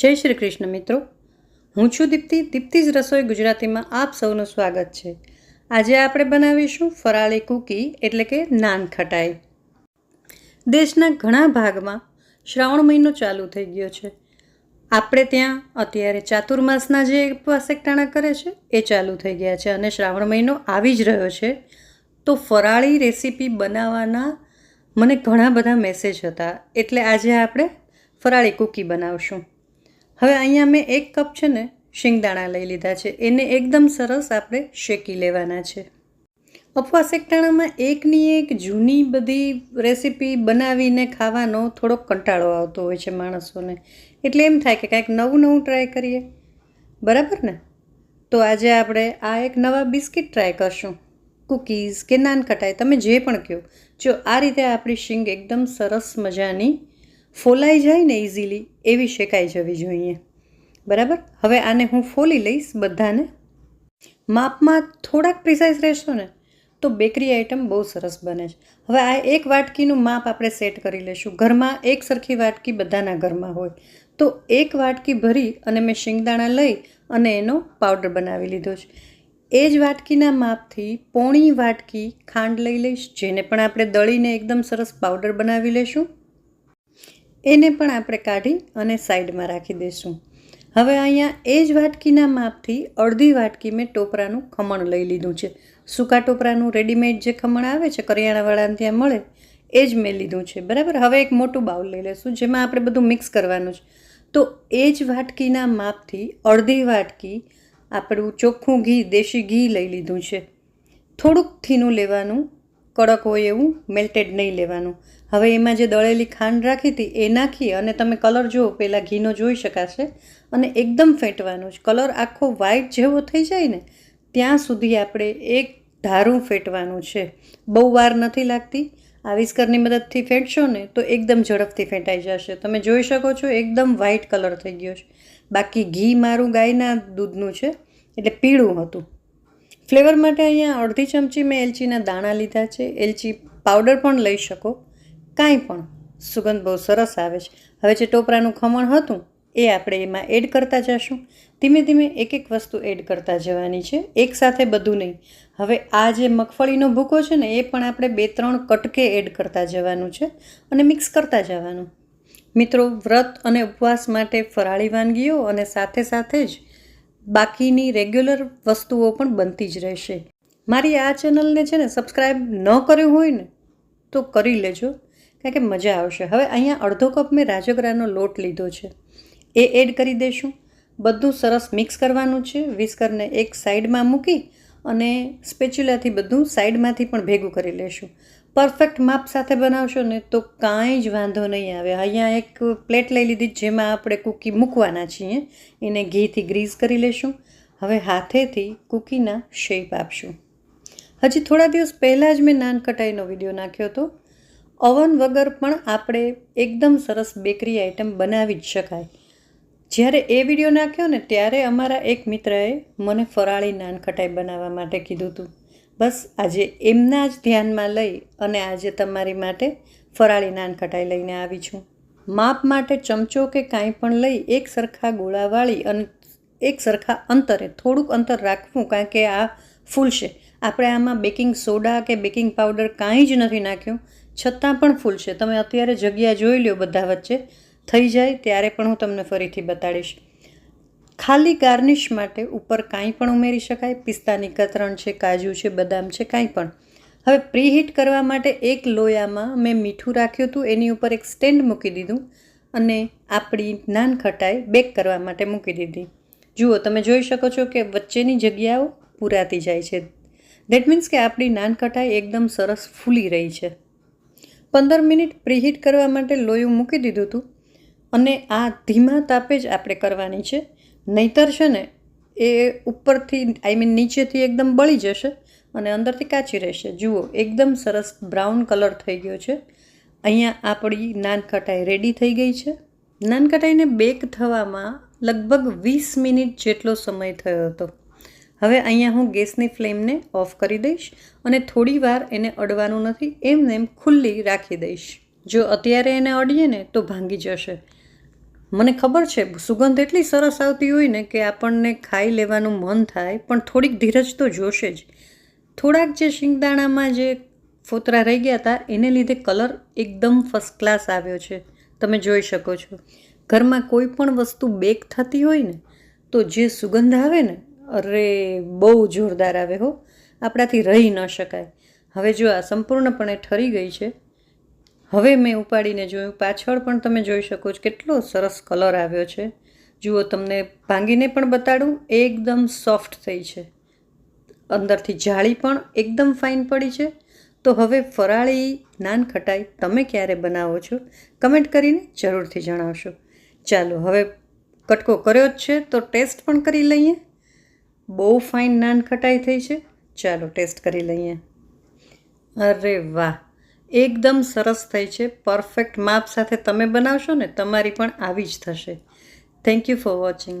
જય શ્રી કૃષ્ણ મિત્રો. હું છું દીપ્તિ. દીપ્તિજ રસોઈ ગુજરાતીમાં આપ સૌનું સ્વાગત છે. આજે આપણે બનાવીશું ફરાળી કૂકી, એટલે કે નાન ખટાઈ. દેશના ઘણા ભાગમાં શ્રાવણ મહિનો ચાલુ થઈ ગયો છે. આપણે ત્યાં અત્યારે ચાતુર્માસના જે ઉપવાસ એકટાણા કરે છે, એ ચાલુ થઈ ગયા છે અને શ્રાવણ મહિનો આવી જ રહ્યો છે. તો ફરાળી રેસીપી બનાવવાના મને ઘણા બધા મેસેજ હતા. એટલે આજે આપણે ફરાળી કૂકી બનાવશું. હવે અહીંયા મેં એક કપ છે ને શિંગદાણા લઈ લીધા છે. એને એકદમ સરસ આપણે શેકી લેવાના છે. અફવા શેકટાણામાં એકની એક જૂની બધી રેસીપી બનાવીને ખાવાનો થોડોક કંટાળો આવતો હોય છે માણસોને. એટલે એમ થાય કે કાંઈક નવું નવું ટ્રાય કરીએ. બરાબર ને? તો આજે આપણે આ એક નવા બિસ્કિટ ટ્રાય કરશું. કૂકીઝ કે નાન કટાઈ તમે જે પણ કહો. જો આ રીતે આપણી શીંગ એકદમ સરસ મજાની ફોલાઈ જાય ને ઇઝીલી એવી શેકાઈ જવી જોઈએ. બરાબર? હવે આને હું ફોલી લઈશ બધાને. માપમાં થોડાક પ્રિસાઇઝ રહેશો ને, તો બેકરી આઇટમ બહુ સરસ બને છે. હવે આ એક વાટકીનું માપ આપણે સેટ કરી લઈશું. ઘરમાં એક સરખી વાટકી બધાના ઘરમાં હોય. તો એક વાટકી ભરી અને મેં શિંગદાણા લઈ અને એનો પાવડર બનાવી લીધો છે. એ જ વાટકીના માપથી પોણી વાટકી ખાંડ લઈ લઈશ, જેને પણ આપણે દળીને એકદમ સરસ પાવડર બનાવી લઈશું. એને પણ આપણે કાઢી અને સાઈડમાં રાખી દઈશું. હવે અહીંયા એ જ વાટકીના માપથી અડધી વાટકી મેં ટોપરાનું ખમણ લઈ લીધું છે. સૂકા ટોપરાનું રેડીમેડ જે ખમણ આવે છે, કરિયાણાવાળાને ત્યાં મળે, એ જ મેં લીધું છે. બરાબર? હવે એક મોટું બાઉલ લઈ લઈશું, જેમાં આપણે બધું મિક્સ કરવાનું છે. તો એ જ વાટકીના માપથી અડધી વાટકી આપણું ચોખ્ખું ઘી, દેશી ઘી લઈ લીધું છે. થોડુંક થીનું લેવાનું કડક હોય એવું મેલ્ટેડ નહીં લેવાનું. હવે એમાં જે દળેલી ખાંડ રાખી હતી એ નાખી અને તમે કલર જુઓ, પહેલાં ઘીનો જોઈ શકાશે. અને એકદમ ફેંટવાનું કલર આખો વ્હાઇટ જેવો થઈ જાય ને, ત્યાં સુધી આપણે એક ધારું ફેંટવાનું છે. બહુ વાર નથી લાગતી. આવિષ્કારની મદદથી ફેંટશો ને, તો એકદમ ઝડપથી ફેંટાઈ જશે. તમે જોઈ શકો છો એકદમ વ્હાઇટ કલર થઈ ગયો છે. બાકી ઘી મારું ગાયના દૂધનું છે, એટલે પીળું હતું. ફ્લેવર માટે અહીંયા અડધી ચમચી મેં એલચીના દાણા લીધા છે. એલચી પાવડર પણ લઈ શકો. કાંઈ પણ. સુગંધ બહુ સરસ આવે છે. હવે જે ટોપરાનું ખમણ હતું, એ આપણે એમાં એડ કરતા જશું. ધીમે ધીમે એક એક વસ્તુ એડ કરતા જવાની છે. એકસાથે બધું નહીં. હવે આ જે મગફળીનો ભૂકો છે ને, એ પણ આપણે બે ત્રણ કટકે એડ કરતા જવાનું છે અને મિક્સ કરતા જવાનું. મિત્રો, વ્રત અને ઉપવાસ માટે ફરાળી વાનગીઓ અને સાથે સાથે જ બાકીની રેગ્યુલર વસ્તુઓ પણ બનતી જ રહેશે. મારી આ ચેનલને છે ને સબસ્ક્રાઈબ ન કર્યું હોય ને, તો કરી લેજો, કારણ કે મજા આવશે. હવે અહીંયા અડધો કપ મેં રાજગરાનો લોટ લીધો છે. એ એડ કરી દઈશું. બધું સરસ મિક્સ કરવાનું છે. વિસ્કરને એક સાઈડમાં મૂકી અને સ્પેચ્યુલાથી બધું સાઈડમાંથી પણ ભેગું કરી લેશું. પરફેક્ટ માપ સાથે બનાવશો ને તો કાંઈ જ વાંધો નહીં આવે. અહીંયા એક પ્લેટ લઈ લીધી જેમાં આપણે કૂકી મૂકવાના છીએ. એને ઘીથી ગ્રીઝ કરી લેશું. હવે હાથેથી કૂકીના શેપ આપશું. હજી થોડા દિવસ પહેલાં જ મેં નાન કટાઈનો વીડિયો નાખ્યો હતો. ઓવન વગર પણ આપણે એકદમ સરસ બેકરી આઇટમ બનાવી જ શકાય. જ્યારે એ વીડિયો નાખ્યો ને ત્યારે અમારા એક મિત્રએ મને ફરાળી નાન ખટાઈ બનાવવા માટે કીધું હતું. બસ આજે એમના જ ધ્યાનમાં લઈ અને આજે તમારી માટે ફરાળી નાન ખટાઈ લઈને આવી છું. માપ માટે ચમચો કે કાંઈ પણ લઈ એક સરખા ગોળાવાળી અને, એક સરખા અંતરે થોડુંક અંતર રાખવું કારણ કે આ ફૂલશે. આપણે આમાં બેકિંગ સોડા કે બેકિંગ પાવડર કાંઈ જ નથી નાખ્યું. છતાં પણ ફૂલશે. તમે અત્યારે જગ્યા જોઈ લો બધા વચ્ચે. થઈ જાય ત્યારે પણ હું તમને ફરીથી બતાડીશ. ખાલી ગાર્નિશ માટે ઉપર કાંઈ પણ ઉમેરી શકાય. પિસ્તાની કતરણ છે, કાજુ છે, બદામ છે, કાંઈ પણ. હવે પ્રીહીટ કરવા માટે એક લોયામાં મેં મીઠું રાખ્યું હતું, એની ઉપર એક સ્ટેન્ડ મૂકી દીધું અને આપણી નાન ખટાઈ બેક કરવા માટે મૂકી દીધી. જુઓ, તમે જોઈ શકો છો કે વચ્ચેની જગ્યાઓ પૂરાતી જાય છે. દેટ મીન્સ કે આપણી નાન ખટાઈ એકદમ સરસ ફૂલી રહી છે. પંદર મિનિટ પ્રીહીટ કરવા માટે લોયું મૂકી દીધું હતું. અને આ ધીમા તાપે જ આપણે કરવાની છે. નહીતર છે ને, એ ઉપરથી આઈ મીન નીચેથી એકદમ બળી જશે અને અંદરથી કાચી રહેશે. જુઓ, એકદમ સરસ બ્રાઉન કલર થઈ ગયો છે. અહીંયા આપણી નાનકટાઈ રેડી થઈ ગઈ છે. નાનકટાઈને બેક થવામાં લગભગ વીસ મિનિટ જેટલો સમય થયો હતો. હવે અહીંયા હું ગેસની ફ્લેમને ઓફ કરી દઈશ અને થોડી વાર એને અડવાનું નથી, એમને એમ ખુલ્લી રાખી દઈશ. જો અત્યારે એને અડીએ ને, તો ભાંગી જશે. મને ખબર છે, સુગંધ એટલી સરસ આવતી હોય ને કે આપણને ખાઈ લેવાનું મન થાય, પણ થોડીક ધીરજ તો જોશે જ. થોડાક જે શિંગદાણામાં જે ફોતરા રહી ગયા હતા, એને લીધે કલર એકદમ ફર્સ્ટ ક્લાસ આવ્યો છે. તમે જોઈ શકો છો. ઘરમાં કોઈ પણ વસ્તુ બેક થતી હોય ને, તો જે સુગંધ આવે ને, અરે, બહુ જોરદાર આવે હો. આપણાથી રહી ન શકાય. હવે જો આ સંપૂર્ણપણે ઠરી ગઈ છે હવે મેં ઉપાડીને જોયું, પાછળ પણ તમે જોઈ શકો છો કેટલો સરસ કલર આવ્યો છે. જુઓ, તમને ભાંગીને પણ બતાડું, એકદમ સોફ્ટ થઈ છે. અંદરથી જાળી પણ એકદમ ફાઇન પડી છે. તો હવે ફરાળી નાન ખટાઈ તમે ક્યારે બનાવો છો, કમેન્ટ કરીને જરૂરથી જણાવશો. ચાલો, હવે કટકો કર્યો જ છે, તો ટેસ્ટ પણ કરી લઈએ. બહુ ફાઇન નાન ખટાઈ થઈ છે. ચાલો, ટેસ્ટ કરી લઈએ. અરે વાહ! એકદમ સરસ થઈ છે. પરફેક્ટ માપ સાથે તમે બનાવશો ને, તમારી પણ આવી જ થશે. Thank you for watching